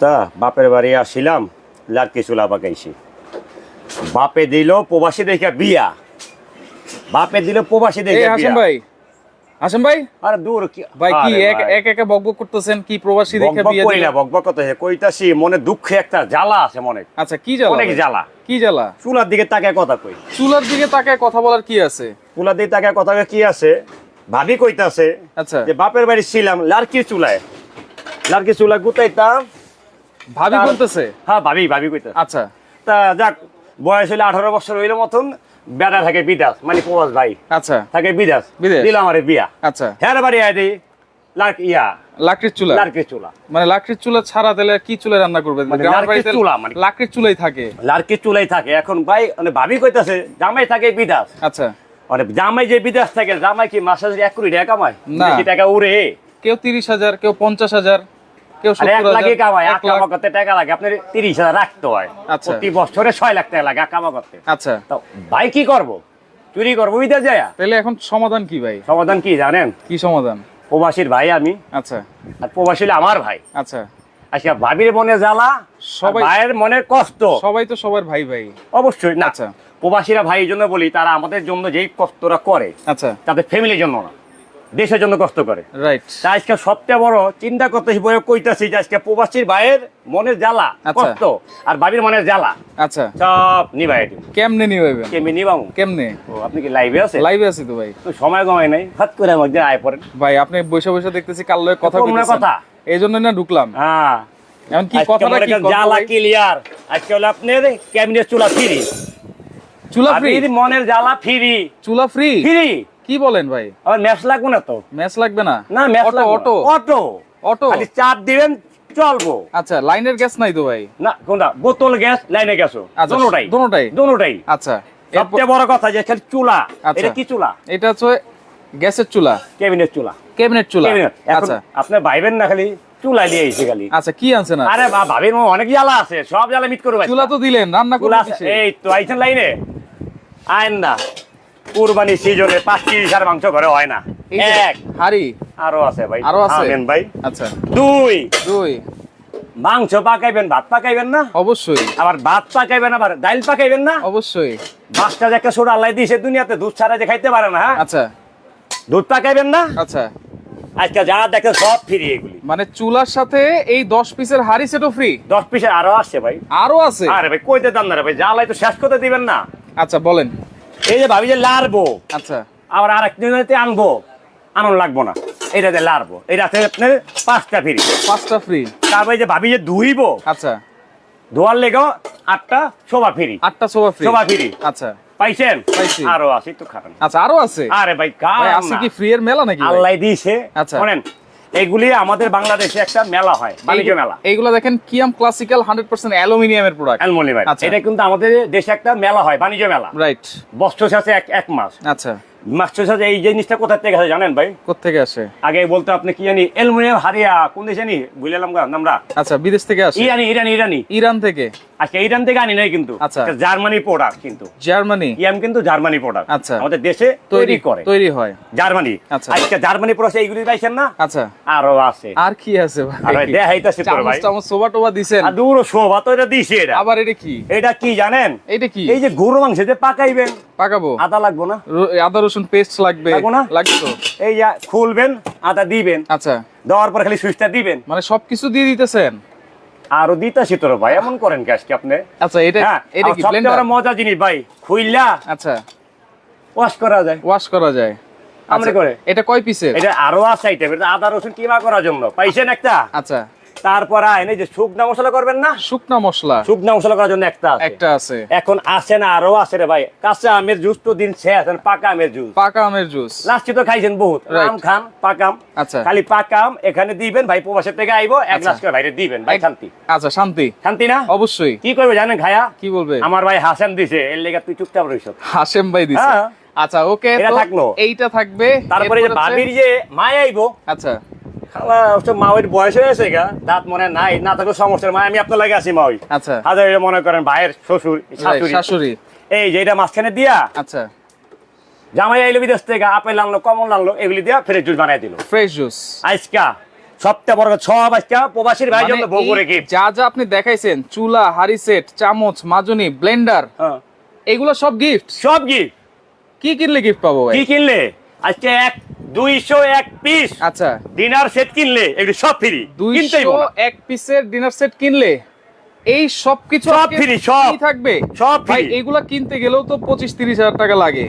তা বাপের বাড়ি আসিলাম লাটকি চুলা পাকাইছি বাপে দিল প্রবাসী দেখে বিয়া। বাপে দিল প্রবাসী দেখে বিয়া। ভাই হাসেম ভাই? আরে দূর কি ভাই কি এক ভাই। এক বকবক করতেছেন কি প্রবাসী দেখে বিয়ে দিলেন? না, বকবক করতেছে, কইতাছি মনে দুঃখে একটা জ্বালা আছে মনে। আচ্ছা কি জ্বালা অনেক জ্বালা। কি জ্বালা? চুলার দিকে তাকায় কথা কই। চুলার দিকে তাকায় কথা বলার কি আছে? চুলার দিকে তাকায় কথা কই কি আছে? ভাবি কইতাছে আচ্ছা। যে বাপের বাড়ি ছিলাম লার্কির চুলায়। লার্কির চুলা গুতাইতাম ভাবি বলতেছে? হ্যাঁ ভাবি ভাবি কইতাছে। আচ্ছা। তা যাক বয়স হইলে আঠারো বছর হইলে মতন বেড়া থাকে বিদাস মানে প্রবাস ভাই। আচ্ছা। থাকে বিদাস। আরে বিয়া। আচ্ছা। হ্যাঁ বাড়ি আয় দিই লার্ক ইয়া। লাকড়ির চুলা? লার্কির চুলা। মানে লাকড়ির চুলা ছাড়া দিলে কি চুলা রান্না করবে? মানে লাকড়ির চুলা মানে। লাকড়ির চুলাই থাকে? লার্কির চুলাই থাকে। এখন ভাই মানে ভাবি কইতাছে জামাই থাকে বিদাস। আচ্ছা। মানে জামাই যে বিদেশ থাকে জামাই কি মাসে এক কোটি টাকা কামায়? না। টাকা উড়ে? কেউ তিরিশ হাজার কেউ পঞ্চাশ হাজার। কেউ এক লাখে কামায় এক কামা করতে টাকা লাগে আপনার তিরিশ হাজার রাখতে হয়। আচ্ছা। প্রতি বছরে ছয় লাখ টাকা লাগে এক কামা করতে আচ্ছা। তো ভাই কি করব? চুরি করব বিদেশ যায়? তাহলে এখন সমাধান কি ভাই? সমাধান কি জানেন? কি সমাধান? প্রবাসীর ভাই আমি। আচ্ছা। আর প্রবাসী আমার ভাই। আচ্ছা। আচ্ছা ভাবির মনে জ্বালা সবাই- ভাইয়ের মনে কষ্ট। সবাই তো সবার ভাই ভাই। অবশ্যই। না আচ্ছা। প্রবাসীরা ভাই জন্য বলি তারা আমাদের জন্য যেই কষ্টটা করে আচ্ছা। তাদের ফ্যামিলির জন্য না। দেশের জন্য কষ্ট করে। রাইট আজকে সবচেয়ে বড় চিন্তা করতে বলে কইতাছি যে আজকে প্রবাসীর ভাইয়ের মনের জ্বালা আচ্ছা। কষ্ট আর ভাবির মনের জ্বালা। আচ্ছা। সব নিবাই কেমনে নিবেন কেমনি নিবামু কেমনে? ও আপনি কি লাইভে আছে? লাইভে আছি তো ভাই। তো সময় কমাই নাই হাত করে আমাকে আয় পড়েন। ভাই আপনি বসে বসে দেখতেছি কাল লয়ে কথা কইতেছেন। কথা। এই জন্য না ঢুকলাম। হ্যাঁ। এখন কি কথাটা কি জ্বালা ক্লিয়ার আজকে হলো আপনার ক্যাবিনেট চুলা ফ্রি চুলা ফ্রি মনের জ্বালা ফ্রি চুলা ফ্রি ফ্রি কি বলেন ভাই? আবার ম্যাচ লাগবো না তো। ম্যাচ লাগবে না? না match auto auto? Auto. Auto? খালি চাপ দিবেন চলবো। আচ্ছা লাইনের গ্যাস নাই তো ভাই? না কোনটা? বোতল গ্যাস লাইনে গ্যাসও। আচ্ছা দোনোটাই দোনোটাই দোনোটাই আচ্ছা সবচেয়ে বড় কথা যে খালি চুলা। আচ্ছা। এটা কি চুলা? এটা হচ্ছে গ্যাসের চুলা। ক্যাবিনেট চুলা। ক্যাবিনেট চুলা। আচ্ছা। আপনি ভাইবেন না খালি চুলা দিয়ে আইছে খালি। আচ্ছা কি আনছেন আর? আরে বা ভাবির অনেক জ্বালা আছে। সব জ্বালা মিট করবে চুলা তো দিলেন রান্না করব এই তো আইছেন লাইনে? আইন না কুরবানি সিজনে পাঁচ কেজি সার মাংস ঘরে হয় না। এক। হাড়ি? আরও আছে ভাই। আরও আছে? আমেন ভাই। আচ্ছা। দুই। দুই। মাংস পাকাইবেন ভাত পাকাইবেন না? অবশ্যই। আবার ভাত পাকাইবেন আবার ডাইল পাকাইবেন না? অবশ্যই। মাছটা যে একটা ছোট আল্লাহ দিয়েছে দুনিয়াতে দুধ ছাড়া যে খাইতে পারে না হ্যাঁ? আচ্ছা। দুধ পাকাইবেন না? আচ্ছা। আজকে যা দেখে সব ফ্রি এগুলি। মানে চুলার সাথে এই দশ পিসের হাড়ি সেটও ফ্রি দশ পিসের আরও আছে ভাই। আরও আছে? আরে ভাই কইতে দাম না রে ভাই জ্বালাই তো শেষ করতে দিবেন না। আচ্ছা বলেন। এই যে ভাবি যে লারবো আচ্ছা। আবার আর একদিনতে আনব আনন্দ লাগবো না। এটাতে লারবো এটাতে আপনার পাঁচটা ফ্রি পাঁচটা ফ্রি তারপরে যে ভাবি যে ধুইবো আচ্ছা। ধোয়ার লেগেও আটটা শোভা ফ্রি আটটা শোভা ফ্রি শোভা ফ্রি আচ্ছা। পাইছেন? পাইছি। আরও আছে তো খারাপ আচ্ছা আরও আছে? আরে ভাই কাম আছে কি ফ্রি এর মেলা নাকি? আল্লাহ দিয়েছে। আচ্ছা। শোনেন এগুলি আমাদের বাংলাদেশে একটা মেলা হয় বাণিজ্য মেলা। এগুলো দেখেন কিয়াম ক্লাসিক্যাল হান্ড্রেড পার্সেন্ট অ্যালুমিনিয়ামের প্রোডাক্ট অ্যালুমিনিয়াম। এটা কিন্তু আমাদের দেশে একটা মেলা হয় বাণিজ্য মেলা। রাইট বস্ত্র সাথে এক এক মাস। আচ্ছা। মাস্টার সাথে এই জিনিসটা কোথা থেকে আসে জানেন ভাই? কোথেকে আসে? আগে বলতো আপনি কি জানি অ্যালুমিনিয়াম হারিয়া কোন দেশে নি বুঝলাম গা আচ্ছা বিদেশ থেকে আসে? ইরানি ইরানি ইরানি। ইরান থেকে? আজকে ইরান থেকে আনি নাই কিন্তু। আচ্ছা। জার্মানি প্রোডাক্ট কিন্তু। জার্মানি? ইয়াম কিন্তু জার্মানি প্রোডাক্ট আচ্ছা। আমাদের দেশে তৈরি করে। তৈরি হয়। জার্মানি। আচ্ছা। আজকে জার্মানি প্রোডাক্ট এইগুলি পাইছেন না? আচ্ছা। আরও আছে। আর কি আছে আর ভাই? ভাই দেখাইতাছি ভাই। চামচ সোবা টোবা দিছেন। আর দূর শোভা তো এটা দিছে এটা। আবার এটা কি? এটা কি জানেন? এটা কি? এই যে গরু মাংস যে পাকাইবেন। পাকাবো। আদা লাগবো না? আদা রসুন পেস্ট লাগবে। লাগবো না? লাগবে তো? এই যে খুলবেন আদা দিবেন। আচ্ছা। দেওয়ার পর খালি সুইচটা দিবেন। মানে সবকিছু দিয়ে দিতেছেন? আরও দিতাছি তোর ভাই এমন করেন কি আজকে আপনি? আচ্ছা এটা হ্যাঁ এটা কি ব্লেন্ডার মজা জিনিস ভাই খুইলা। আচ্ছা। ওয়াশ করা যায়। ওয়াশ করা যায়। আমরা আচ্ছা, করে। এটা কয় পিসের এটা আরও আছে আইটেম এটা আদা রসুন কিমা করার জন্য? পাইছেন একটা? আচ্ছা। তারপর আইন এই যে শুকনা মশলা করবেন না? শুকনা মশলা? শুকনা মশলা করার জন্য একটা আছে। একটা আছে। এখন আছে না আরও আছে রে ভাই। কাঁচা আমের জুস তো দিন শেষ পাকা আমের জুস। পাকা আমের জুস। লাস্টে তো খাইছেন বহুত। আম খান পাকাম আচ্ছা। খালি পাকাম এখানে দিবেন ভাই প্রবাসের থেকে আইবো এক আচ্ছা। গ্লাস করে বাইরে দিবেন ভাই শান্তি। আচ্ছা শান্তি। শান্তি না? অবশ্যই। কি করবে জানেন খায়া কি বলবে? আমার ভাই হাসান দিছে এর লেগে তুই চুপচাপ রইছ হাসেম ভাই দিছে। হ্যাঁ। আচ্ছা ওকে এটা থাকল। এইটা থাকবে। তারপরে যে ভাবির যে মায় আইবো আচ্ছা। খালা হচ্ছে মাওয়ের বয়স হয়েছে গা দাঁত মনে নাই না থাকলে সমস্যা মা আমি আপনার লাগে আছি মাওই। আচ্ছা। হাজার মনে করেন ভাইয়ের শ্বশুর শাশুড়ি। শাশুড়ি। এই যে এটা মাঝখানে দিয়া আচ্ছা। জামাই আইলো বিদেশ থেকে আপেল আনলো কমল আনলো এগুলি দিয়া ফ্রেশ জুস বানাই দিল। ফ্রেশ জুস আজকা সবচেয়ে বড় সব আজকে প্রবাসীর ভাই জন্য মানে গিফট যা যা আপনি দেখাইছেন চুলা হাড়ি সেট চামচ মাজনি ব্লেন্ডার এগুলো সব গিফট সব গিফট কি কিনলে গিফট পাবো ভাই? কি কিনলে? আজকে এক দুইশো এক পিস আচ্ছা। ডিনার সেট কিনলে এগুলো সব ফ্রি কিনতেই দুইশো এক পিসের ডিনার সেট কিনলে এই সব কিছু সব আজকে সব। থাকবে? সব ভাই এগুলা কিনতে গেলেও তো পঁচিশ তিরিশ হাজার টাকা লাগে।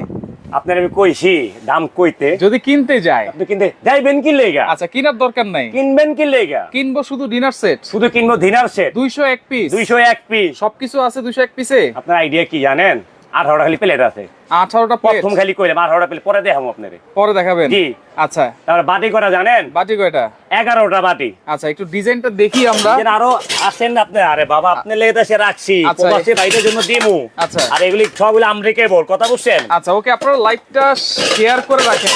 আপনার আমি কইছি দাম কইতে। যদি কিনতে যায়। আপনি কিনতে যাইবেন গা। আচ্ছা কেনার দরকার নাই। কিনবেন গা। কিনবো শুধু ডিনার সেট শুধু কিনবো ডিনার সেট দুইশো এক পিস দুইশো এক পিস সবকিছু আছে দুইশো এক পিসে আপনার আইডিয়া কি জানেন? আঠারোটা খালি প্লেট আছে। আঠারোটা প্লেট প্রথম খালি কইলাম আঠারোটা প্লেট পরে দেখাবো আপনারে। পরে দেখাবেন? জি। আচ্ছা। তারপরে বাটি করা জানেন? বাটি কয়টা? এগারোটা বাটি। আচ্ছা একটু ডিজাইনটা দেখি আমরা। আরও আসেন আপনি? আরে বাবা আপনি লেগে দেশে রাখছি। আচ্ছা। প্রবাসী ভাইদের জন্য দিমু। আচ্ছা। আর এগুলি সবগুলো আমরিকে বল কথা বুঝছেন? আচ্ছা ওকে আপনারা লাইভটা শেয়ার করে রাখেন।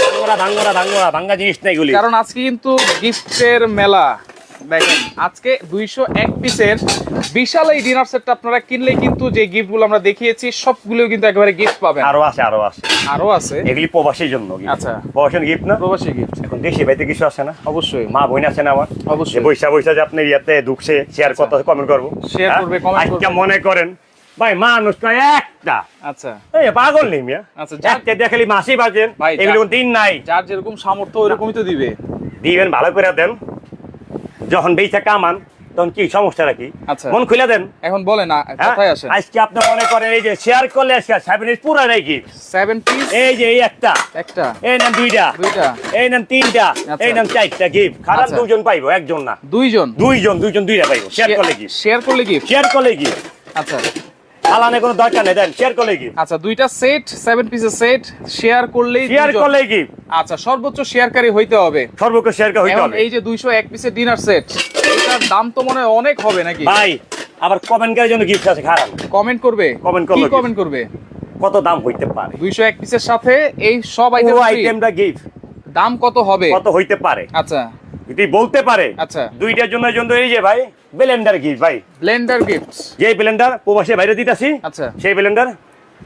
ভাঙ্গরা ভাঙ্গরা ভাঙ্গরা ভাঙ্গা জিনিস না এগুলি। কারণ আজকে কিন্তু গিফটের মেলা। দেখেন আজকে দুইশো এক পিসের বিশাল এই ডিনার সেটটা আপনারা কিনলে কিন্তু যে গিফটগুলো আমরা দেখিয়েছি সবগুলো কিন্তু একেবারে গিফট পাবেন। আরও আছে আরও আছে। আরও আছে? এগুলি প্রবাসীর জন্য আচ্ছা। প্রবাসীর গিফট না? প্রবাসী গিফট এখন দেশে বাইতে কিছু না? অবশ্যই। মা বোন আছে না আমার? অবশ্যই। বৈশা বৈশা যে আপনি ইয়াতে ঢুকছে শেয়ার করতে কমেন্ট করব। Share হ্যাঁ? করবে, আজকে করবে। মনে করেন ভাই মানুষ তো একটা। আচ্ছা। এই পাগল নেই মিয়া। আচ্ছা, যা- একটা দেখালি মাসি বাজেন এগুলো দিন নাই। যার যেরকম সামর্থ্য ওইরকমই তো দিবে। দিবেন ভালো করে দেন। যখন বেচা কামান তখন কি সমস্যাটা কি আচ্ছা। মন খুলে দেন। এখন বলে না কোথায় কথায় আসেন। আজকে আপনি মনে করেন এই যে শেয়ার করলে আজকে সেভেন পুরা নাই কি সেভেন পিস এই যে এই একটা। একটা। এই নেন দুইটা। দুইটা। এই নেন তিনটা। আচ্ছা। এই নেন চারটা গিফট খারাপ দুইজন দুজন পাইবো একজন না। দুইজন? দুইজন দুইজন দুইটা পাইবো। শেয়ার করলে কি শেয়ার করলে কি শেয়ার করলে কি আচ্ছা। আলানে কোনো দরকার নেই দেন শেয়ার করলে কি আচ্ছা দুইটা সেট সেভেন পিসের সেট শেয়ার করলেই শেয়ার দুইজন। করলে কি আচ্ছা সর্বোচ্চ শেয়ারকারী হইতে হবে। সর্বোচ্চ শেয়ার হইতে হবে। এই যে দুইশো এক পিসের ডিনার সেট এটার দাম তো মনে হয় অনেক হবে নাকি? ভাই আবার কমেন্ট করার জন্য গিফট আছে খারাপ। কমেন্ট করবে? Comment কি করল কি? কমেন্ট করবে? কত দাম হইতে পারে? দুইশো এক পিসের সাথে এই সব আইটেম আইটেমটা গিফট দাম কত হবে? কত হইতে পারে? আচ্ছা। যদি বলতে পারে। আচ্ছা। দুইটার জন্য জন্য এই যে ভাই ব্লেন্ডার গিফট ভাই। ব্লেন্ডার গিফট যে ব্লেন্ডার প্রবাসী বাইরে দিতাছি আচ্ছা। সেই ব্লেন্ডার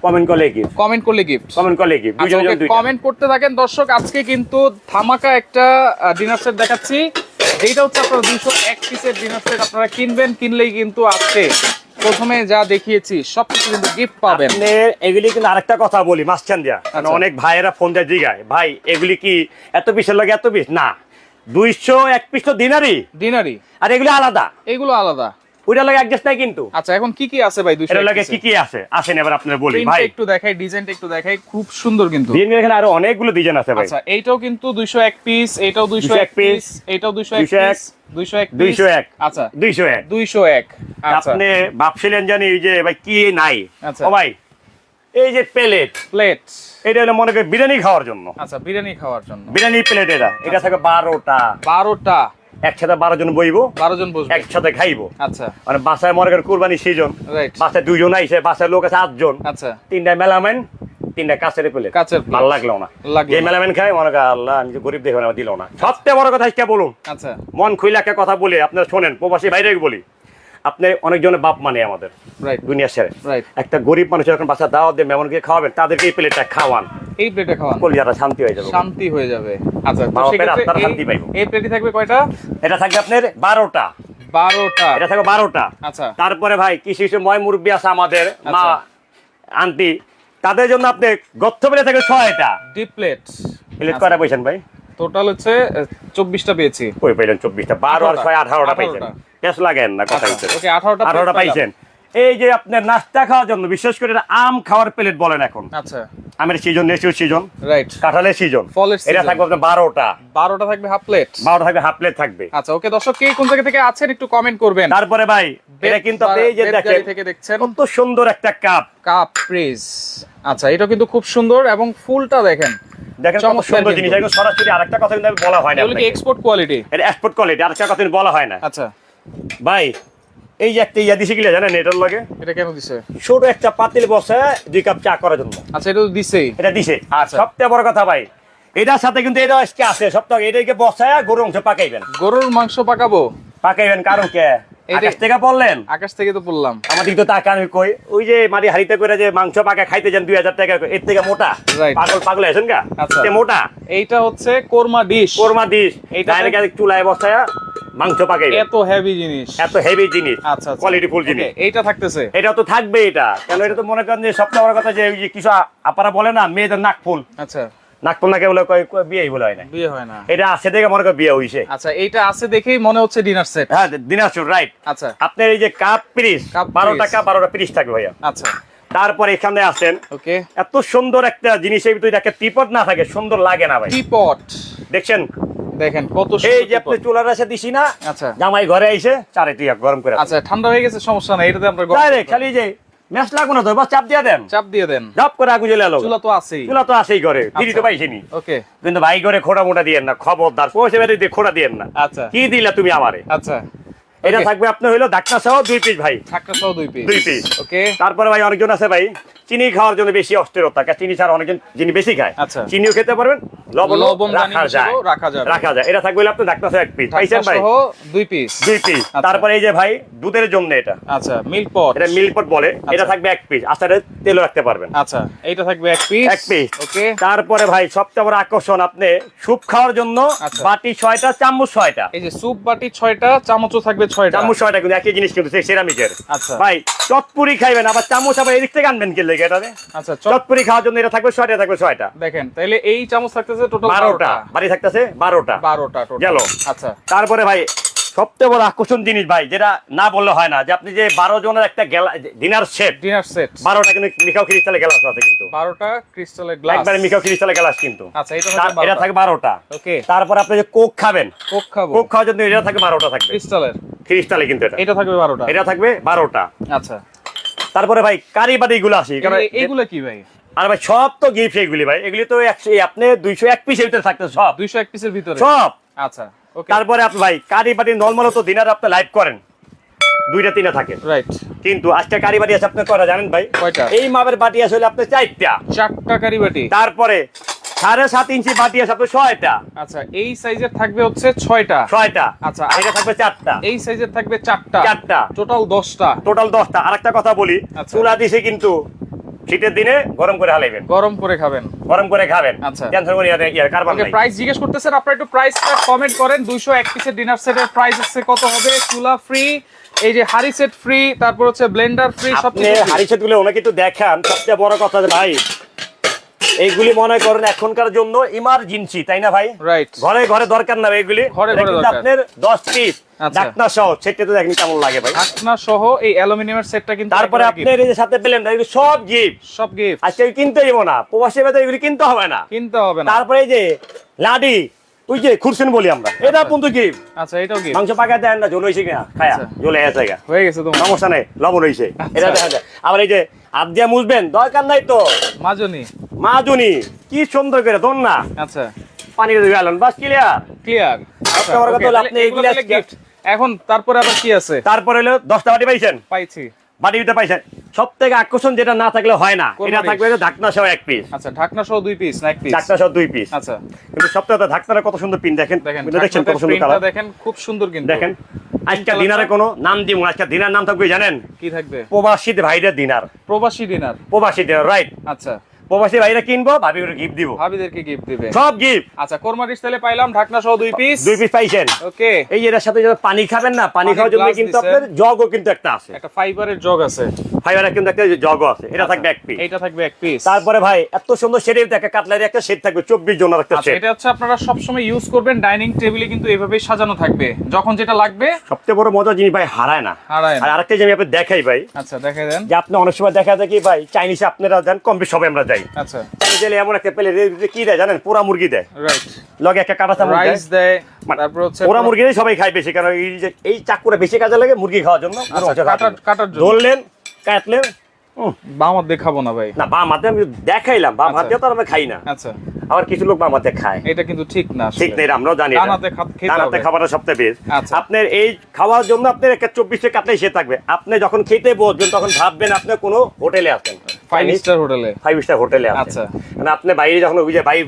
কমেন্ট করলে গিফট কমেন্ট করলে গিফট কমেন্ট করলে গিফট আচ্ছা কমেন্ট করতে থাকেন। দর্শক আজকে কিন্তু ধামাকা একটা ডিনার সেট দেখাচ্ছি। যেটা হচ্ছে আপনারা দুশো এক পিসের ডিনার সেট আপনারা কিনবেন কিনলেই কিন্তু আজকে প্রথমে যা দেখিয়েছি সব কিছু কিন্তু গিফট পাবেন। এগুলি কিন্তু আরেকটা কথা বলি মাঝখান দিয়া। আচ্ছা। অনেক ভাইয়েরা ফোন দেয় জিগায় ভাই এগুলি কি এত পিসের লাগে এত পিস না। দুইশো এক পিস তো দিনারই ডিনারই আর এগুলি আলাদা। এগুলো আলাদা। ওইটা লাগে অ্যাডজাস্ট নাই কিন্তু। আচ্ছা এখন কি কি আছে ভাই দুশো এটা লাগে কি কি আছে? আসেন এবার আপনার বলি ভাই। একটু দেখাই ডিজাইনটা একটু দেখাই খুব সুন্দর কিন্তু। ডিজাইন এখানে আরও অনেকগুলো ডিজাইন আছে ভাই। আচ্ছা এইটাও কিন্তু দুইশো এক পিস এইটাও দুইশো 201 এক পিস এইটাও দুইশো এক 201 পিস। 201 আচ্ছা দুইশো এক। দুইশো এক আচ্ছা। আপনি ভাবছিলেন জানি যে ভাই কি নাই? আচ্ছা। ও ভাই এই যে প্লেট প্লেট এটা হলো মনে করি বিরিয়ানি খাওয়ার জন্য। আচ্ছা বিরিয়ানি খাওয়ার জন্য। বিরিয়ানি প্লেট এটা এটা থাকে বারোটা। বারোটা। একসাথে বারো জন বইবো বারো জন বসবো। একসাথে খাইবো। আচ্ছা। মানে বাসায় মনে করেন কুরবানি সিজন রাইট বাসায় দুইজন আইসে বাসায় লোক আছে আটজন। আচ্ছা। তিনটা মেলামেন তিনটা কাছের প্লেট। কাচের plate। ভালো লাগল না। যে মেলামেন খায় মনে করেন আল্লাহ আমি যে গরিব দেখে দিল না। সবচেয়ে বড় কথা বলুন। আচ্ছা। মন খুইলে একটা কথা বলি আপনারা শোনেন প্রবাসী বাইরে বলি। আপনি অনেকজনের বাপ মানে আমাদের দুনিয়া সেরে একটা গরিব মানুষ যখন বাসা দাওয়াত দিয়ে মেমনকে খাওয়াবেন তাদেরকে এই প্লেটটা খাওয়ান। এই প্লেটে খাওয়ান। কলিজাটা শান্তি হয়ে যাবে। শান্তি হয়ে যাবে। আচ্ছা তো মা সেক্ষেত্রে শান্তি পাইবো। এই প্লেটে থাকবে কয়টা? এটা থাকবে আপনার বারোটা। বারোটা। এটা থাকবে বারোটা। আচ্ছা। তারপরে ভাই কিছু কিছু ময় মুরব্বী আছে আমাদের মা আচ্ছা। আন্টি তাদের জন্য আপনি গর্থ বেলে থাকে ছয়টা। ডিপ প্লেট প্লেট কয়টা পাইছেন ভাই? টোটাল হচ্ছে চব্বিশটা পেয়েছি। ওই পাইলেন চব্বিশটা? বারো আর 18টা, ছয় আঠারোটা পাইছেন। ক্যাশ লাগেন না কথা আচ্ছা, ওকে আঠারোটা আঠারোটা পাইছেন। এই যে আপনার নাস্তা খাওয়ার জন্য বিশেষ করে আম খাওয়ার প্লেট বলেন এখন। আচ্ছা। আমের সিজন নেসির সিজন রাইট কাঁঠালের সিজন এটা থাকবে আপনার বারোটা। বারোটা থাকবে হাফ প্লেট বারোটা থাকবে হাফ প্লেট থাকবে। আচ্ছা ওকে দর্শক কে কোন জায়গা থেকে আছেন একটু কমেন্ট করবেন। তারপরে ভাই এটা কিন্তু এই যে দেখেন থেকে দেখছেন। কত সুন্দর একটা কাপ কাপ প্রেস আচ্ছা এটা কিন্তু খুব সুন্দর এবং ফুলটা দেখেন দেখেন কত সুন্দর জিনিস। এখন সরাসরি আরেকটা কথা কিন্তু বলা হয় না এগুলো কি এক্সপোর্ট কোয়ালিটি এটা এক্সপোর্ট কোয়ালিটি আরেকটা কথা বলা হয় না। আচ্ছা। ভাই এই যে একটা ইয়া দিছে কিলে জানেন এটার লগে? এটা কেন দিছে? ছোট একটা পাতিল বসে দুই কাপ চা করার জন্য। আচ্ছা এটা তো দিছেই এটা দিছে। আচ্ছা। সবচেয়ে বড় কথা ভাই এটার সাথে কিন্তু এটা আজকে আছে সপ্তাহে এটাকে বসায় গরু অংশ পাকাইবেন। গরুর মাংস পাকাবো? পাকাইবেন কারণ কে? আকাশ থেকে বললেন আকাশ থেকে তো বললাম আমার দিকে তো টাকা আমি কই ওই যে মাটি হাড়িতে করে যে মাংস পাকা খাইতে যান দুই হাজার টাকা এর থেকে মোটা। পাগল পাগল আছেন গা? আচ্ছা। মোটা। এইটা হচ্ছে কোরমা ডিশ। কোরমা দিস এইটা- চুলায় বসায় মাংস পাকাই এত হেভি জিনিস। এত হেভি জিনিস। আচ্ছা কোয়ালিটি ফুল জিনিস। এইটা থাকতেছে। এটা তো থাকবে এটা। কেন এটা তো মনে করেন যে সবচেয়ে বড় কথা যে কিছু আপারা বলে না মেয়েদের নাক ফুল। আচ্ছা। নাক ফুল বলে কয় কয় বিয়েই বলে হয় না বিয়ে হয় না। এটা আছে দেখে মনে কর বিয়ে হইছে। আচ্ছা এইটা আছে দেখেই মনে হচ্ছে ডিনার সেট হ্যাঁ দিনাজপুর রাইট আচ্ছা। আপনার এই যে কাপ পিরিস কাপ বারো পিরিচ। টাকা বারোটা পিরিস থাকবে ভাইয়া। আচ্ছা। তারপরে এখানে আসেন। ওকে এত সুন্দর একটা জিনিসের ভিতরে একটা টিপট না থাকে সুন্দর লাগে না ভাই। টিপট দেখছেন? দেখেন কত এই যে আপনি চুলার আসে দিছি না আচ্ছা। জামাই ঘরে চারে তুই গরম করে আচ্ছা ঠান্ডা হয়ে গেছে সমস্যা নাই এটাতে আমরা ডাইরেক্ট খালি যে ম্যাচ লাগবো না তো বাস চাপ দিয়ে দেন। চাপ দিয়ে দেন। জব করে আগুন জ্বলে চুলা তো আছেই। চুলা তো আছেই ঘরে তো আচ্ছা। পাইছিনি। ওকে। কিন্তু ভাই করে খোটা মোটা দিয়েন না খবরদার পয়সা বেড়ে দিয়ে খোটা দিয়েন না। আচ্ছা। কি দিলা তুমি আমারে? আচ্ছা। এটা থাকবে আপনার হইল ডাক্তার সহ দুই পিস ভাই। ঠাকটা সহ দুই পিস দুই পিস ওকে। তারপরে ভাই অনেকজন আছে ভাই। চিনি খাওয়ার জন্য বেশি অস্থিরতা চিনি ছাড়া অনেকজন চিনি বেশি খায়। আচ্ছা। চিনিও খেতে পারবেন লবণ লবণ রাখা যায়। রাখা যায়। এটা থাকবে হলো আপনার ডাক্তার এক পিস পাইছেন ভাই? দুই পিস দুই পিস আচ্ছা। তারপরে এই যে ভাই দুধের জন্য এটা। আচ্ছা মিল্ক পট। এটা মিল্কপট বলে। এটা থাকবে এক পিস আচারে তেলও রাখতে পারবেন। আচ্ছা এইটা থাকবে এক পিস এক পিস ওকে। তারপরে ভাই সবচেয়ে বড় আকর্ষণ আপনি স্যুপ খাওয়ার জন্য আচ্ছা। বাটি ছয়টা চামচ ছয়টা। এই যে স্যুপ বাটি ছয়টা চামচও থাকবে ছয়টা। চামচ ছয়টা কিন্তু একই জিনিস কিন্তু সেই সেরামিকের আচ্ছা। ভাই চটপুরি খাইবেন আবার চামচ আবার এদিক থেকে আনবেন কি লেগে এটাতে আচ্ছা চটপুরি খাওয়ার জন্য এটা থাকবে ছয়টা থাকবে ছয়টা। দেখেন তাহলে এই চামচ থাকতেছে টোটাল বারোটা। বাড়ি থাকতেছে বারোটা। বারোটা গেল। আচ্ছা। তারপরে ভাই সবচেয়ে বড় আকর্ষণ জিনিস ভাই যেটা না বললে হয় না যে আপনি যে বারো জনের একটা ডিনার সেট ডিনার সেট বারোটা কিন্তু মিখাও ক্রিস্টালে গ্লাস আছে কিন্তু। বারোটা ক্রিস্টালের গ্লাস একবারে মিখাও ক্রিস্টালে গ্লাস কিন্তু। আচ্ছা এটা এটা থাকে বারোটা। ওকে তারপর আপনি যে কোক খাবেন কোক খাব। কোক খাওয়ার জন্য এটা থাকে বারোটা থাকবে। ক্রিস্টালের ক্রিস্টালে কিন্তু এটা। এটা থাকবে বারোটা। এটা থাকবে বারোটা। আচ্ছা। তারপরে ভাই কারি বাদি গুলো আসি কারণ এইগুলো কি ভাই? আর ভাই সব তো গিফট এগুলি ভাই এগুলি তো আপনি দুইশো এক পিসের ভিতরে থাকতে সব। দুইশো এক পিসের ভিতরে? সব। আচ্ছা তারপরে আপনি ভাই কারি বাটি নর্মাল তো দিনার আপনি লাইভ করেন দুইটা তিনটা থাকে। রাইট কিন্তু আজকে কারি বাটি আছে আপনি করা জানেন ভাই? এই মাপের বাটি আছে হলে আপনি চারটা। চারটা কারি বাটি তারপরে সাড়ে সাত ইঞ্চি বাটি আছে আপনার ছয়টা। আচ্ছা এই সাইজের থাকবে হচ্ছে ছয়টা। ছয়টা। আচ্ছা, এটা থাকবে চারটা। এই সাইজের থাকবে চারটা। চারটা। টোটাল দশটা। টোটাল দশটা। আর একটা কথা বলি আচ্ছা। চুলা দিছে কিন্তু শীতের দিনে গরম করে হালাইবেন। গরম করে খাবেন। গরম করে খাবেন। আচ্ছা। টেনশন করে ইয়ার- কারবার নাই। প্রাইস জিজ্ঞেস করতেছেন আপনারা একটু প্রাইসটা কমেন্ট করেন। দুইশো এক পিসের ডিনার সেটের প্রাইস হচ্ছে কত হবে? চুলা ফ্রি এই যে হাড়ি সেট ফ্রি তারপর হচ্ছে ব্লেন্ডার ফ্রি সব আপনি হাড়ি সেটগুলো ওনাকে একটু দেখান। সবচেয়ে বড় কথা ভাই এইগুলি মনে করেন এখনকার জন্য ইমার্জেন্সি তাই না ভাই? রাইট ঘরে ঘরে দরকার না এইগুলি ঘরে ঘরে আপনার দশ পিস আচ্ছা। সহ সেটা তো দেখেন কেমন লাগে ভাই। ঢাকনা সহ এই অ্যালুমিনিয়ামের সেটটা কিন্তু তারপরে আপনার এই যে সাথে ব্লেন্ডার এগুলি সব গিফট সব গিফট আজকে কিনতে যাব না। প্রবাসী বেতন এগুলি কিনতে হবে না। কিনতে হবে না। তারপরে এই যে লাডি ওই যে খুরসেন বলি আমরা। এটা আচ্ছা। এটাও গিফট মাংস পাকা দেন না ঝোল কিনা? খায়া আচ্ছা। হয়ে গেছে তোমার। সমস্যা নেই লবণ হয়েছে আচ্ছা। এটা দেখা যায়। আবার এই যে হাত দিয়ে মুছবেন দরকার নাই তো। মাজনি। মাজুনি কি সুন্দর করে দন না। আচ্ছা। পানি দিয়ে গেলেন বাস ক্লিয়ার ক্লিয়ার কথা হলো আপনি এখন তারপরে আবার কি আছে? তারপরে হলো দশটা বাটি পাইছেন? পাইছি। বাটি দিতে পাইছেন। সব থেকে আকর্ষণ যেটা না থাকলে হয় না এটা থাকবে ঢাকনা সহ এক পিস আচ্ছা ঢাকনা সহ দুই পিস না এক পিস ঢাকনা সহ দুই পিস আচ্ছা। কিন্তু সপ্তাহে ঢাকনাটা কত সুন্দর পিন দেখেন? দেখেন কত সুন্দর কালার দেখেন খুব সুন্দর কিন্তু। দেখেন আজকে? দিনারে কোনো নাম দিব। আজকে দিনার নাম থাকবে জানেন? কি থাকবে? প্রবাসী ভাইদের দিনার প্রবাসী ডিনার প্রবাসী দিনার রাইট আচ্ছা। প্রবাসী ভাইরা কিনবো ভাবি করে গিফট দিব। ভাবিদেরকে গিফট দিবে। সব গিফট আচ্ছা কোরমা ডিশ পাইলাম ঢাকনা সহ দুই পিস দুই পিস পাইছেন ওকে। এই এটার সাথে যারা পানি খাবেন না পানি খাওয়ার জন্য কিন্তু। আপনার জগও কিন্তু একটা আছে। একটা ফাইবারের জগ আছে। ফাইবারের কিন্তু একটা জগও আছে। এটা থাকবে এক পিস এইটা থাকবে এক পিস তারপরে ভাই এত সুন্দর একটা কাটলারি একটা সেট থাকবে চব্বিশ জনের একটা আচ্ছা সেট এটা হচ্ছে আপনারা সবসময় ইউজ করবেন ডাইনিং টেবিলে কিন্তু এভাবেই সাজানো থাকবে। যখন যেটা লাগবে সবচেয়ে বড় মজার জিনিস ভাই হারায় না। হারায় আর আরেকটা জিনিস আপনি দেখাই ভাই। আচ্ছা দেখে দেন। যে আপনি অনেক সময় দেখা যায় কি ভাই চাইনিজে আপনারা যান কম বেশি সবাই আমরা যাই আচ্ছা। চাইনিজে এমন একটা পেলে কি দেয় জানেন? পোড়া মুরগি দেয়। রাইট লগে একটা কাটা চামচ রাইস দেয়। তারপর হচ্ছে পোড়া মুরগিটাই সবাই খায় বেশি কারণ এই যে এই চাকুরা বেশি কাজে লাগে মুরগি খাওয়ার জন্য। গরু মাংস খাওয়ার কাটার কাটার জন্য। ধরলেন কাটলেন। বাম হাত দেখাবো না ভাই। না বাম হাতে আমি দেখাইলাম বাম। হাতে তো আমরা খাই না। আচ্ছা। আবার কিছু লোক বাম হাতে খায়। এটা কিন্তু ঠিক না। ঠিক নেই আমরাও জানি ডান। হাতে খেতে ডান হাতে খাবারটা সবচেয়ে বেশ আচ্ছা। আপনার এই খাওয়ার জন্য আপনার একটা চব্বিশটা কাটলেই সে থাকবে। আপনি যখন খেতে বসবেন তখন ভাববেন আপনি কোনো হোটেলে আছেন। ফাইভ স্টার হোটেলে ফাইভ স্টার হোটেলে আচ্ছা। মানে আপনি বাইরে যখন ওই যে ভাই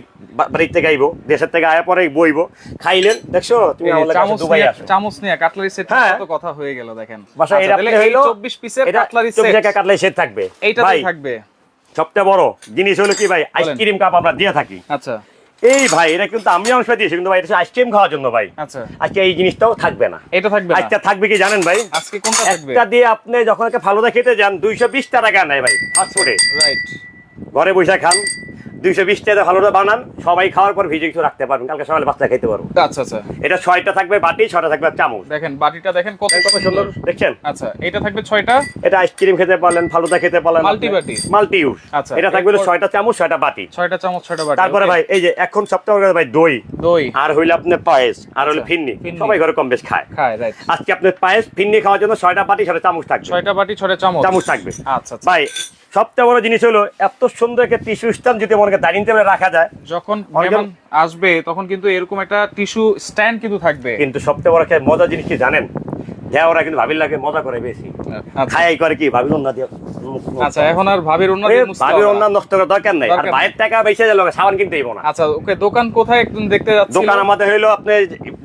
বাড়ির থেকে আইবো দেশের থেকে আয়া পরে বইবো খাইলেন দেখছ? তুমি আমার চামচ দুবাই নিয়ে আসো। চামচ নিয়ে কাটলারি সেট হ্যাঁ। কত কথা হয়ে গেল দেখেন। বাসা আচ্ছা, এটা আপনি হইল 24 পিসের কাটলারি সেট টাকা কাটলারি সেট থাকবে। এইটা থাকবে। সবচেয়ে বড় জিনিস হলো কি ভাই আইসক্রিম কাপ আমরা দিয়ে থাকি। আচ্ছা। এই ভাই এটা কিন্তু আমি অংশ দিয়েছি কিন্তু ভাই এটা আইসক্রিম খাওয়ার জন্য ভাই। আচ্ছা। আজকে এই জিনিসটাও থাকবে না। এটা থাকবে আজকে থাকবে কি জানেন ভাই? আজকে কোনটা থাকবে? একটা দিয়ে আপনি যখন একটা ফালুদা খেতে যান দুইশো বিশ টাকা নেয় ভাই ফাস্ট ফুডে রাইট ঘরে বসে খান দুইশো বিশ টাকা বানান সবাই খাওয়ার পর ভিজে কিছু রাখতে পারবেন কালকে সকালে বাচ্চা খেতে পারব। আচ্ছা আচ্ছা। এটা ছয়টা থাকবে বাটি ছয়টা থাকবে চামচ। দেখেন বাটিটা দেখেন কত কত সুন্দর দেখছেন? আচ্ছা এটা থাকবে ছয়টা? এটা আইসক্রিম খেতে পারলেন ফালুদা খেতে পারলেন Multi বাটি। মাল্টি ইউজ আচ্ছা, এটা থাকবে ছয়টা চামচ ছয়টা বাটি। ছয়টা চামচ ছয়টা বাটি তারপরে ভাই এই যে এখন সপ্তাহে ভাই দই। দই। আর হইলে আপনার পায়েস আর হইলে আচ্ছা, ফিন্নি। ফিন্নি। সবাই ঘরে কম বেশ খায়। খায় রাইট আজকে আপনার পায়েস ফিন্নি খাওয়ার জন্য ছয়টা বাটি ছয়টা চামচ থাকবে। ছয়টা বাটি ছয়টা চামচ। চামচ থাকবে। আচ্ছা আচ্ছা। ভাই সবচেয়ে বড় জিনিস হলো এত সুন্দর একটা টিস্যু স্ট্যান্ড যদি মনে ডাইনিং টেবিলে রাখা যায় যখন আসবে তখন কিন্তু এরকম একটা টিস্যু স্ট্যান্ড কিন্তু থাকবে। কিন্তু সবচেয়ে বড় একটা মজার জিনিস কি জানেন? ওরা কিন্তু ভাবির লাগে মজা করে বেশি। আচ্ছা। খাই করে কি? ভাবির অন্য দিয়ে আচ্ছা এখন আর ভাবির অন্য ভাবির অন্য নষ্ট করার দরকার নাই। আর বাইরের টাকা গেল সাবান কিনতে না। আচ্ছা ওকে দোকান কোথায় একদম দেখতে যাচ্ছি দোকান আমাদের হইল আপনি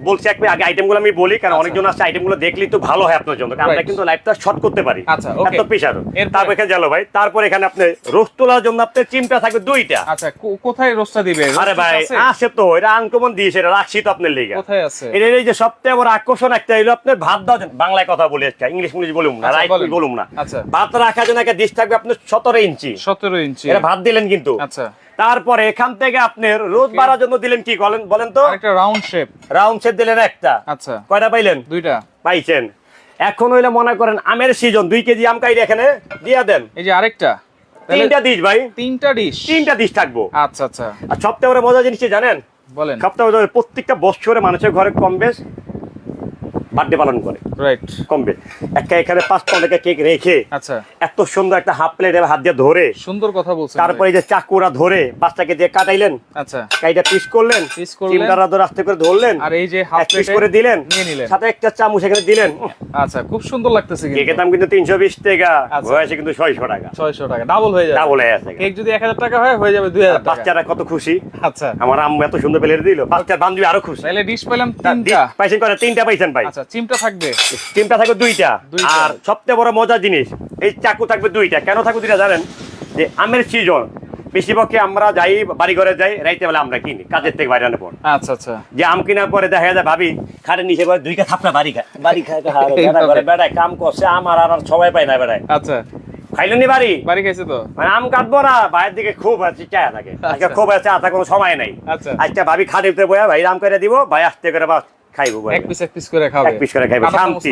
বলছি আগে আইটেমগুলো আমি বলি কারণ আচ্ছা। অনেকজন আসছে আইটেমগুলো দেখলেই তো ভালো হয় আপনার জন্য আমরা কিন্তু শর্ট করতে পারি। আচ্ছা. এত পেশার তারপর এখানে গেল ভাই তারপর এখানে আপনি রোস্ট তোলার জন্য আপনার চিমটা থাকবে দুইটা। আচ্ছা কোথায় রোস্টটা দিবে? আরে ভাই? আছে? তো এটা আনকমন দিয়েছে এটা রাখছি তো আপনার লিগে। কোথায় আছে? এটা এই যে সবচেয়ে বড় আকর্ষণ একটা হলো আপনার ভাত জন্য। বাংলায় কথা বলি আজকে ইংলিশ ইংলিশ বলুম না আচ্ছা, রাইট। বলুম না। আচ্ছা। ভাত রাখার জন্য একটা ডিশ থাকবে আপনার সতেরো ইঞ্চি। সতেরো ইঞ্চি। এটা ভাত দিলেন কিন্তু। আচ্ছা। তারপরে এখান থেকে আপনার রোদ বাড়ার জন্য দিলেন কি বলেন বলেন তো? আরেকটা রাউন্ড শেপ রাউন্ড শেপ দিলেন একটা। আচ্ছা। কয়টা পাইলেন? দুইটা। পাইছেন। এখন হইলে মনে করেন আমের সিজন দুই কেজি আম কাইরে এখানে দিয়া দেন। এই যে আরেকটা। তিনটা ডিশ ভাই। তিনটা ডিশ তিনটা ডিশ থাকব। আচ্ছা আচ্ছা। আর বড় মজা জিনিস কি জানেন? বলেন। সপ্তাহে প্রত্যেকটা বছরে মানুষের ঘরে কম বেশ বার্থডে পালন করে। রাইট কম বেশ একটা এখানে পাঁচ পনেরো কেক রেখে আচ্ছা। এত সুন্দর একটা হাফ প্লেট হাত দিয়ে ধরে সুন্দর কথা বলছেন তারপরে যে চাকুরা ধরে বাচ্চাকে দিয়ে কাটাইলেন আচ্ছা। কাইটা পিস করলেন Piece করলেন। চিমটারা ধরে আস্তে করে ধরলেন আর এই যে হাফ পিস করে দিলেন নিয়ে নিলেন। সাথে একটা চামচ এখানে দিলেন। আচ্ছা খুব সুন্দর লাগতেছে কিন্তু। কেকের দাম কিন্তু তিনশো বিশ টাকা আচ্ছা। হয়েছে কিন্তু ছয়শো টাকা। ছয়শো টাকা ডাবল হয়ে যাবে। ডাবল হয়ে আছে কেক যদি এক হাজার টাকা হয় হয়ে যাবে দুই হাজার টাকা। বাচ্চারা কত খুশি। আচ্ছা। আমার আম্মু এত সুন্দর প্লেট দিল বাচ্চার বান্ধবী আরও খুশি। তাহলে ডিশ পেলাম তিনটা। পাইছেন করে তিনটা পাইছেন ভাই। আচ্ছা চিমটা থাকবে? টিমটা থাকবে দুইটা। আর সবচেয়ে বড় মজার জিনিস এই চাকু থাকবে দুইটা। কেন থাকবে দুইটা জানেন? যে আমের সিজন বেশিরভাগকে আমরা যাই বাড়ি ঘরে যাই রাইতে বেলা আমরা কিনি কাজের থেকে বাইরে পর। আচ্ছা আচ্ছা। যে আম কেনার পরে দেখা যায় ভাবি খাটের নিচে করে থাপড়া বাড়ি খায় বাড়ি খায় ঘরে বেড়ায় কাম করছে আমার আর আর সবাই পায় না বেড়ায়। আচ্ছা। খাইলেন নি বাড়ি? বাড়ি খাইছে তো? মানে আম কাটবো না ভাইয়ের দিকে খুব আছে চায় থাকে আজকে খুব আছে আতা কোনো সময় নাই। আচ্ছা। আজকে ভাবি খাটিতে বয়া ভাই আম করে দিব ভাই আসতে করে বা খাইবো এক পিস এক পিস করে খাবে। এক পিস করে খাইবো শান্তি।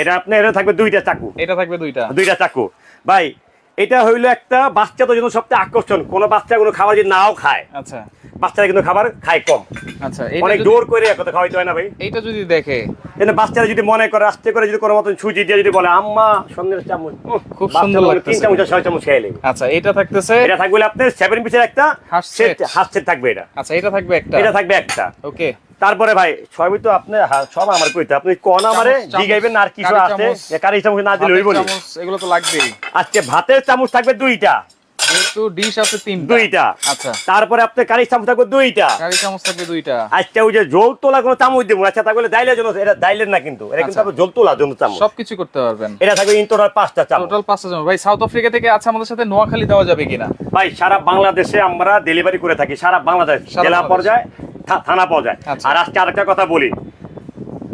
এটা আপনার এটা থাকবে দুইটা চাকু। এটা থাকবে দুইটা। দুইটা চাকু। ভাই এটা হইল একটা বাচ্চাদের জন্য সবচেয়ে আকর্ষণ। কোনো বাচ্চা কোনো খাবার যদি নাও খায় আচ্ছা। বাচ্চারা কিন্তু খাবার খায় কম। আচ্ছা অনেক যদি- জোর করে খাওয়াইতে হয় না ভাই? এইটা যদি দেখে। কিন্তু বাচ্চারা যদি মনে করে আস্তে করে যদি কোনো মতন সুজি দিয়ে যদি বলে আম্মা সন্ধ্যের চামচ। খুব সুন্দর লাগতেছে তিন চামচ ছয় চামচ খেয়ে নেবে। আচ্ছা এটা থাকতেছে এটা থাকবে সেভেন পিসের একটা হাঁস সেট হাফ সেট থাকবে এটা। আচ্ছা এটা থাকবে একটা। এটা থাকবে একটা। ওকে তারপরে ভাই সবই তো আপনি সব আমার কইতে আপনি কোন আমারে? চামচ, জিগাইবেন আর কিছু আছে? চামচ, কারি চামচ না দিলে হইব চামচ এগুলো তো লাগবেই। আজকে ভাতের চামচ থাকবে দুইটা। যেহেতু ডিশ আছে তিনটা। দুইটা। আচ্ছা। তারপরে আপনার কারি চামচ থাকবে দুইটা। কারি চামচ থাকবে দুইটা। আজকে ওই যে জল তোলা কোনো চামচ দিব আচ্ছা তাহলে ডাইলের জন্য এটা ডাইলের না কিন্তু। এটা কিন্তু আচ্ছা। জল তোলার জন্য চামচ। সবকিছু করতে পারবেন। এটা থাকবে পাঁচটা চামচ। টোটাল পাঁচটা জন ভাই সাউথ আফ্রিকা থেকে আছে আমাদের সাথে নোয়াখালী দেওয়া যাবে কিনা? ভাই সারা বাংলাদেশে আমরা ডেলিভারি করে থাকি। সারা বাংলাদেশ জেলা পর্যায়ে। থানা পাওয়া যায়। আর আজকে আরেকটা কথা বলি।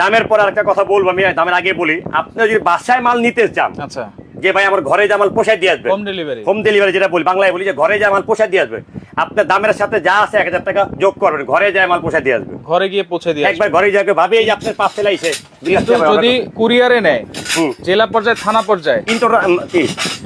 দামের পর আরেকটা কথা বলব আমি দামের আগে বলি। আপনি যদি বাসায় মাল নিতে চান আচ্ছা। যে ভাই আমার ঘরে যা মাল পোষায় দিয়ে আসবে। হোম ডেলিভারি হোম ডেলিভারি যেটা বলি বাংলায় বলি যে ঘরে যা মাল পোষায় দিয়ে আসবে। আপনার দামের সাথে যা আছে এক হাজার টাকা যোগ করবেন ঘরে যায় মাল পোষায় দিয়ে আসবে। ঘরে গিয়ে পৌঁছে দিয়ে একবার ঘরে যাকে ভাবি এই যে আপনার পাঁচ ফেলাইছে কিন্তু যদি কুরিয়ারে নেয় জেলা পর্যায়ে থানা পর্যায়ে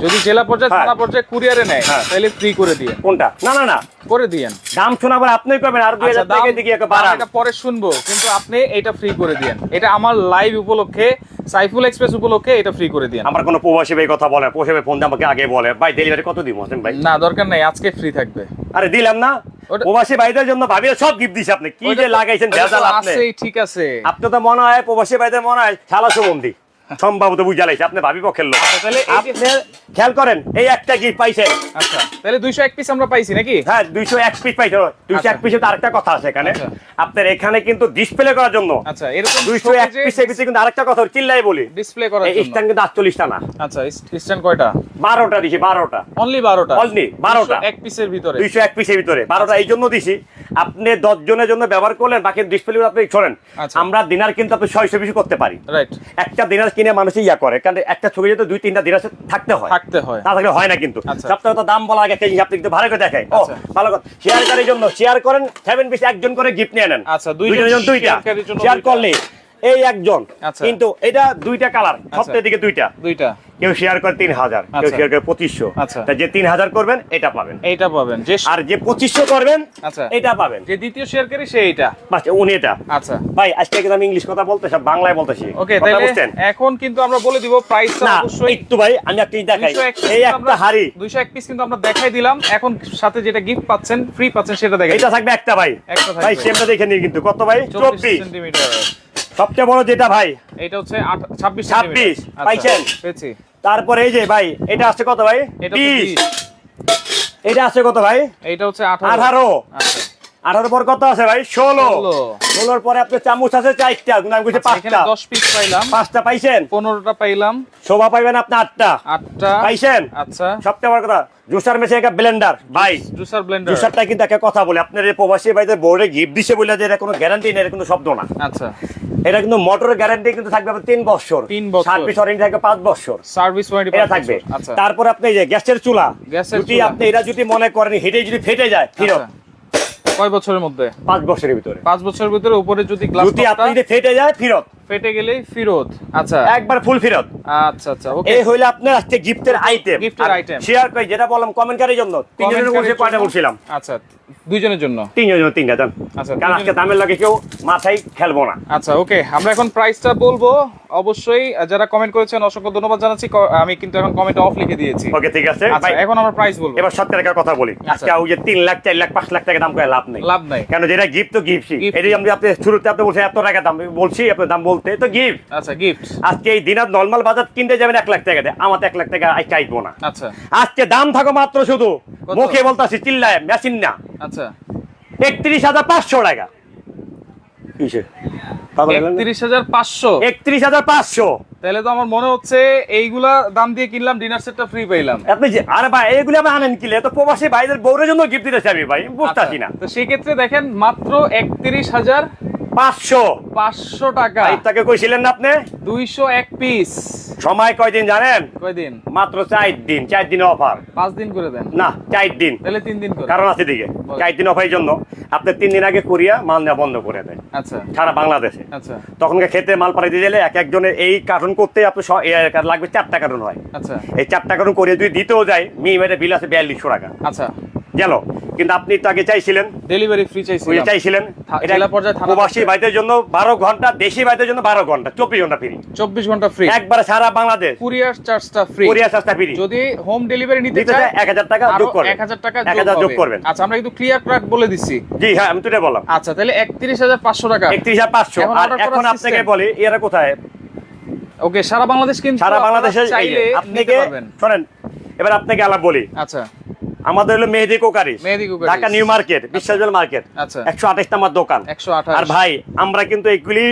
যদি জেলা পর্যায়ে হ্যাঁ। থানা পর্যায়ে কুরিয়ারে নেয় হ্যাঁ। তাহলে ফ্রি করে দিয়ে। কোনটা? না না না। করে দিয়েন দাম শোনাবার আপনি করবেন আর দুই আচ্ছা হাজার টাকা দিকে একটা বাড়ান। পরে শুনব কিন্তু আপনি এটা ফ্রি করে দিয়েন এটা আমার লাইভ উপলক্ষে সাইফুল এক্সপ্রেস উপলক্ষে এটা ফ্রি করে দিন আমার কোনো প্রবাসী ভাই কথা বলে প্রবাসী ভাই ফোন দিয়ে আমাকে আগে বলে। ভাই ডেলিভারি কত দিব? হোসেন ভাই। না দরকার নাই আজকে ফ্রি থাকবে। আরে দিলাম না। প্রবাসী ভাইদের জন্য ভাবি সব গিফট দিছে আপনি। কি যে লাগাইছেন ভেজাল আপনি। আছে ঠিক আছে। আপনি তো মনে হয় প্রবাসী ভাইদের মনে হয় শালা সুগন্ধি। সম্ভবত বুঝা লাইছে আপনি ভাবি পক্ষের লোক। আচ্ছা, আপনি খেয়াল করেন এই একটা গিফট পাইছেন আচ্ছা তাহলে দুইশো এক পিস আমরা পাইছি নাকি? হ্যাঁ দুইশো এক পিস পাইছে দুইশো আচ্ছা। এক পিসে তো আরেকটা কথা আছে এখানে। আচ্ছা। আপনার এখানে কিন্তু ডিসপ্লে করার জন্য। আচ্ছা এরকম দুইশো এক পিসে পিসে কিন্তু আরেকটা কথা চিল্লাই বলি। ডিসপ্লে করার জন্য। স্ট্যান্ড কিন্তু না। আচ্ছা স্ট্যান্ড কয়টা? বারোটা দিছি বারোটা। অনলি বারোটা? Only 12টা। এক পিসের ভিতরে? দুইশো এক পিসের ভিতরে বারোটা এই জন্য দিছি। আপনি দশ জনের জন্য ব্যবহার করলেন বাকি ডিসপ্লে আপনি আচ্ছা। আমরা দিনার কিন্তু আপনি ছয়শো পিস করতে পারি। রাইট একটা দিনার কিনে মানুষ ইয়া করে। কারণ একটা ছবি যেতে দুই তিনটা দিন থাকতে হয় থাকতে হয়। না থাকলে হয় না কিন্তু। আচ্ছা। সপ্তাহে তো দাম বলা আগে একটা জিনিস আপনি কিন্তু ভালো করে দেখায় ও। আচ্ছা। ভালো কথা। শেয়ার করার জন্য শেয়ার করেন সেভেন পিস একজন করে গিফট নিয়ে নেন। আচ্ছা, দুইজন দুইটা। শেয়ার। করলে এই একজন। আচ্ছা। কিন্তু এটা দুইটা কালার সপ্তাহের দিকে দুইটা। দুইটা। কেউ শেয়ার করে তিন হাজার কেউ আচ্ছা। শেয়ার করে পঁচিশশো। আচ্ছা। তা যে তিন হাজার করবেন এটা পাবেন। এইটা পাবেন। যে আর যে পঁচিশশো করবেন আচ্ছা। এটা পাবেন। যে দ্বিতীয় শেয়ারকারী সে এইটা। বাস, উনি এটা। আচ্ছা। ভাই আজকে কিন্তু আমি ইংলিশ কথা বলতে সব বাংলায় বলতেছি। ওকে তাহলে এখন কিন্তু আমরা বলে দিব প্রাইসটা না একটু ভাই আমি একটা দেখাই। এই একটা হাড়ি। 201 পিস কিন্তু আমরা দেখাই দিলাম। এখন সাথে যেটা গিফট পাচ্ছেন ফ্রি পাচ্ছেন সেটা দেখাই এটা থাকবে একটা ভাই। একটা ভাই সেমটা দেখে নিন কিন্তু। কত ভাই? 24 চব্বিশ। সেন্টিমিটার সবচেয়ে বড় যেটা ভাই? এটা হচ্ছে ছাব্বিশ 26 26 সেন্টিমিটার পাইছেন? পেয়েছি। তারপরে এই যে ভাই এটা আছে কত ভাই? এটা আসছে বিশ। 20 এটা আছে কত ভাই? এটা হচ্ছে 18 আঠারো। আচ্ছা। আঠারো পর কত আছে ভাই? ষোলো। ষোলোর পরে আপনার চামচ আছে চারটা আমি আচ্ছা, পাঁচটা। 10 পিস পাইলাম। পাঁচটা পাইছেন? 15টা পাইলাম। শোভা পাইবেন আপনি আটটা। 8টা পাইছেন? আচ্ছা। সবচেয়ে বড় কথা জুসার মেশিন একটা ব্লেন্ডার ভাই। জুসার ব্লেন্ডার জুসারটা কিন্তু একটা কথা বলে আপনার এই প্রবাসী ভাইদের বোর্ডে গিফট দিছে বলে যে এটা কোনো গ্যারান্টি নেই এটা কোনো শব্দ না। আচ্ছা। এটা কিন্তু মোটরের গ্যারান্টি কিন্তু থাকবে আপনার তিন বছর। তিন বছর। সার্ভিস ওয়ারেন্টি থাকবে পাঁচ বছর। সার্ভিস ওয়ারেন্টি এটা থাকবে। আচ্ছা। তারপর আপনি এই যে গ্যাসের চুলা গ্যাসের যদি। আপনি এটা যদি মনে করেন হেঁটে যদি ফেটে যায় ফিরত। কয় বছরের মধ্যে? পাঁচ বছরের ভিতরে। পাঁচ বছরের ভিতরে উপরে যদি গ্লাস আপনি যদি ফেটে যায় ফিরত। ফেটে গেলেই ফিরত। আচ্ছা। একবার ফুল ফিরত। আচ্ছা আচ্ছা ওকে এই হইলে আপনার আজকে গিফটের আইটেম এর item। শেয়ার যেটা বললাম কমেন্টকারীর জন্য। তিনজনের বসে কয়টা বলছিলাম? আচ্ছা দুইজনের জন্য। তিনজনের জন্য তিনটা আচ্ছা, কারণ আজকে দামের লাগে কেউ মাথায় খেলব না। আচ্ছা ওকে আমরা এখন প্রাইসটা বলব। অবশ্যই যারা কমেন্ট করেছেন অসংখ্য ধন্যবাদ জানাচ্ছি। আমি কিন্তু এখন কমেন্ট অফ লিখে দিয়েছি। ওকে ঠিক আছে। আচ্ছা এখন আমরা প্রাইস বলব। এবার সত্যি একটা কথা বলি। আচ্ছা। আজকে ওই যে তিন লাখ চার লাখ পাঁচ লাখ টাকা দাম করে লাভ নেই। লাভ নাই। কেন যেটা গিফট তো গিফটই। এটাই আমি আপনি শুরুতে আপনি বলছেন এত টাকা দাম বলছি আপনার দাম বলতে তো গিফট আচ্ছা গিফট আজকে এই দিনার নর্মাল বাজার কিনতে যাবেন এক লাখ টাকা দিয়ে। আমার এক লাখ টাকা আজকে আইবো না। আচ্ছা। আজকে দাম থাকো মাত্র শুধু। মুখে বলতাছি চিল্লায় মেশিন না। আচ্ছা। একত্রিশ হাজার পাঁচশো টাকা। কিসে একত্রিশ হাজার পাঁচশো। একত্রিশ হাজার পাঁচশো। তাহলে তো আমার মনে হচ্ছে এইগুলা দাম দিয়ে কিনলাম ডিনার সেটটা ফ্রি পেলাম আপনি যে আরে ভাই এইগুলো আমি আনেন কিলে তো প্রবাসী ভাইদের বউরের জন্য গিফট দিতেছি আমি ভাই বুঝতেছি না। আচ্ছা, তো সেক্ষেত্রে দেখেন মাত্র একত্রিশ হাজার পাঁচশো। পাঁচশো টাকা। ভাই তাকে কইছিলেন না আপনি? দুইশো এক পিস। সময় কয়দিন জানেন? কয়দিন? মাত্র চার দিন চার দিন অফার পাঁচ দিন করে দেন। না চার দিন। তাহলে তিন দিন কারণ আছে দিকে চার দিন অফারের জন্য। আপনি তিন দিন আগে কোরিয়া মাল নেওয়া বন্ধ করে দেয় আচ্ছা। সারা বাংলাদেশে। আচ্ছা। তখনকে খেতে মাল পাঠাইতে গেলে এক একজনের এই কার্টুন করতে আপনি লাগবে চারটা কার্টুন হয়। আচ্ছা। এই চারটা কার্টুন করে যদি দিতেও যায় মিনিমাম বিল আছে বিয়াল্লিশশো টাকা। আচ্ছা। গেল। কিন্তু আপনি তো আগে চাইছিলেন। ডেলিভারি ফ্রি ওই চাইছিলেন। এটা জেলা পর্যায়ে প্রবাসী ভাইদের জন্য বারো ঘণ্টা দেশি ভাইদের জন্য বারো ঘণ্টা চব্বিশ ঘণ্টা ফ্রি চব্বিশ ঘণ্টা ফ্রি একবারে সারা বাংলাদেশ। কুরিয়ার চার্জটা ফ্রি কোরিয়া চার্জটা ফ্রি যদি হোম ডেলিভারি নিতে চায় এক হাজার টাকা যোগ করবেন এক হাজার টাকা এক হাজার যোগ করবেন। আচ্ছা আমরা কিন্তু ক্লিয়ার ট্র্যাক বলে দিচ্ছি। জি হ্যাঁ আমি তো এটা বললাম। আচ্ছা তাহলে একত্রিশ হাজার পাঁচশো টাকা। একত্রিশ হাজার পাঁচশো। আর এখন আপনাকে। বলি এরা কোথায়? ওকে সারা বাংলাদেশ কিন্তু সারা বাংলাদেশে চাইলে নিতে আপনাকে পারবেন। শোনেন এবার আপনাকে আলাপ বলি। আচ্ছা। আমাদের হলো Mehedi cookery. Mehedi Dhaka New Market বিশ্বাসবেল market. আচ্ছা। একশো আঠাশ নাম্বার দোকান আর ভাই আমরা কিন্তু এগুলি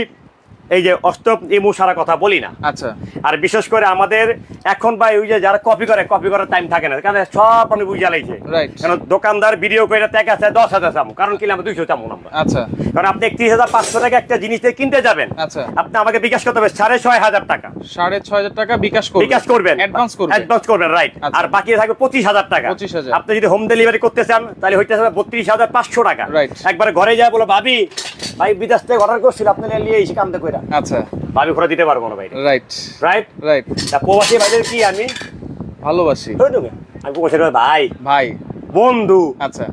এই যে অষ্টম ইমু সারা কথা বলি না। আচ্ছা। আর বিশেষ করে আমাদের এখন ভাই ওই যে যারা কপি করে কপি করার টাইম থাকে না। কারণ সব আমি বুঝা লাগছে কারণ দোকানদার ভিডিও করে টাকা আছে দশ হাজার চামু। কারণ কিনলে আমরা দুইশো চামু আমরা আচ্ছা। কারণ আপনি একত্রিশ হাজার পাঁচশো টাকা একটা জিনিস দিয়ে কিনতে যাবেন আচ্ছা। আপনি আমাকে বিকাশ করতে হবে সাড়ে ছয় হাজার টাকা। সাড়ে ছয় হাজার টাকা বিকাশ করবেন। বিকাশ করবেন। অ্যাডভান্স করবেন। অ্যাডভান্স করবেন রাইট আচ্ছা। আর বাকি থাকবে পঁচিশ হাজার টাকা। 25,000 আপনি যদি হোম ডেলিভারি করতে চান তাহলে হইতে হবে বত্রিশ হাজার পাঁচশো টাকা। রাইট একবারে ঘরে যায় বলো ভাবি ভাই বিদেশ থেকে অর্ডার করছিল আপনি নিয়ে এসে কামতে কইরা। আচ্ছা। আমি ঘোরা দিতে পারব না ভাই। রাইট রাইট রাইট তা প্রবাসী ভাইদের কি আমি? ভালোবাসি। আমি প্রবাসী ভাই। ভাই। বন্ধু। আচ্ছা।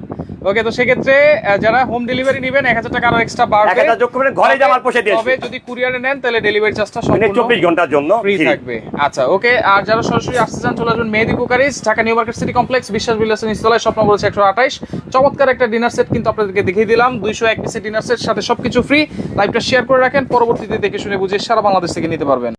ওকে তো সেক্ষেত্রে যারা হোম ডেলিভারি নেবেন এক হাজার টাকা আরও এক্সট্রা বাড়বে। যোগ করবেন ঘরে যাওয়ার পয়সা দিয়ে তবে যদি কুরিয়ারে নেন তাহলে ডেলিভারি চার্জটা মানে সম্পূর্ণ চব্বিশ ঘণ্টার জন্য ফ্রি থাকবে। আচ্ছা ওকে আর যারা সরাসরি আসতে চান চলে আসবেন Mehedi cookeries Dhaka New Market City Complex Biswas বিলাসের নিচতলায় স্বপ্ন বলেছে একশো আঠাইশ চমৎকার একটা ডিনার সেট কিন্তু আপনাদেরকে দেখিয়ে দিলাম দুইশো এক পিসের ডিনার সেট সাথে সবকিছু ফ্রি লাইভটা শেয়ার করে রাখেন পরবর্তীতে দেখে শুনে বুঝে সারা বাংলাদেশ থেকে নিতে পারবেন।